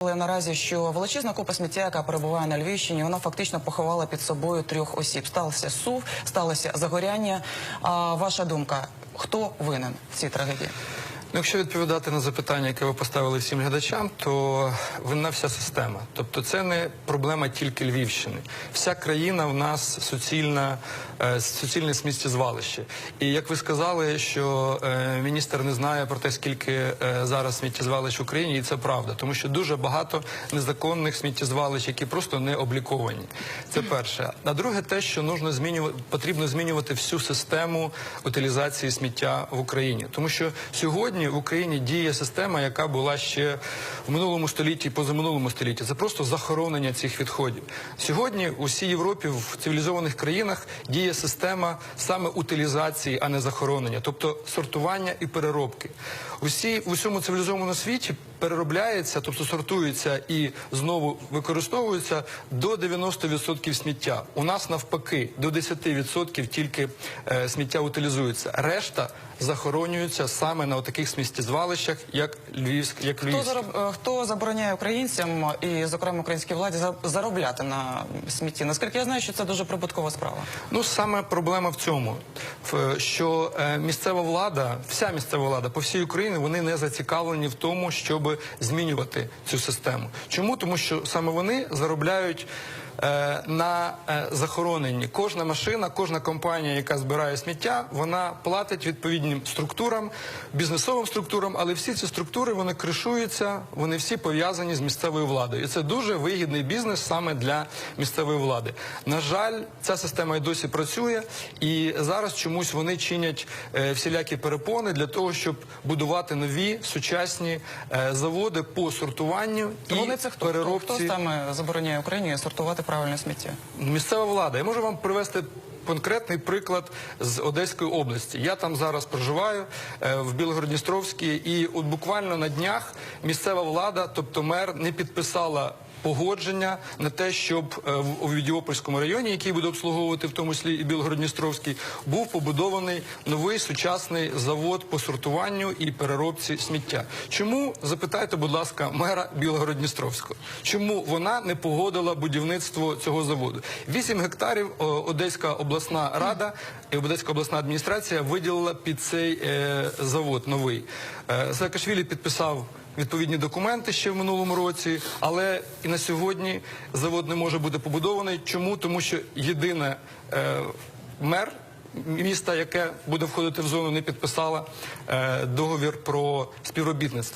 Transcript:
Але наразі, що величезна купа сміття, яка перебуває на Львівщині, вона фактично поховала під собою трьох осіб. Сталося сув, сталося загоряння. А ваша думка, хто винен в цій трагедії? Ну, якщо відповідати на запитання, яке ви поставили всім глядачам, то винна вся система. Тобто, це не проблема тільки Львівщини. Вся країна в нас суцільна, е, суцільне сміттєзвалище. І як ви сказали, що е, міністр не знає про те, скільки е, зараз сміттєзвалищ в Україні, і це правда, тому що дуже багато незаконних сміттєзвалищ, які просто не обліковані. Це перше. А друге, те, що нужно змінювати, потрібно змінювати всю систему утилізації сміття в Україні, тому що сьогодні в Україні діє система, яка була ще в минулому столітті, позаминулому столітті. Це просто захоронення цих відходів. Сьогодні у всій Європі, в цивілізованих країнах діє система саме утилізації, а не захоронення, тобто сортування і переробки. Усі в усьому цивілізованому світі переробляється, тобто сортується і знову використовується до 90% сміття. У нас навпаки до 10% тільки е, сміття утилізується. Решта захоронюється саме на таких сміттєзвалищах, як Львівськ, як Хто, Львівськ. зароб... е, хто забороняє українцям і, зокрема, українській владі за- заробляти на смітті? Наскільки я знаю, що це дуже прибуткова справа. Ну саме проблема в цьому, що е, місцева влада, вся місцева влада по всій Україні, вони не зацікавлені в тому, щоб змінювати цю систему. Чому? Тому що саме вони заробляють. Е, На е, захороненні кожна машина, кожна компанія, яка збирає сміття, вона платить відповідним структурам, бізнесовим структурам, але всі ці структури вони кришуються, вони всі пов'язані з місцевою владою. І це дуже вигідний бізнес саме для місцевої влади. На жаль, ця система і досі працює, і зараз чомусь вони чинять е, всілякі перепони для того, щоб будувати нові сучасні заводи по сортуванню і вони це хто? Хто, переробці. хто саме забороняє Україні сортувати правильне сміття? Місцева влада. Я можу вам привести конкретний приклад з Одеської області. Я там зараз проживаю е, в Білогородністровській, і от буквально на днях місцева влада, тобто мер, не підписала. Погодження на те, щоб е, у Відіопольському районі, який буде обслуговувати в тому числі і Білгородністровський, був побудований новий сучасний завод по сортуванню і переробці сміття. Чому запитайте, будь ласка, мера Білгородністровського? Чому вона не погодила будівництво цього заводу? 8 гектарів Одеська обласна рада і Одеська обласна адміністрація виділила під цей е, завод новий. Е, Саакашвілі підписав відповідні документи ще в минулому році, але і на сьогодні завод не може бути побудований. Чому? Тому що єдине е, мер. Міста, яке буде входити в зону, не підписала е, договір про співробітництво.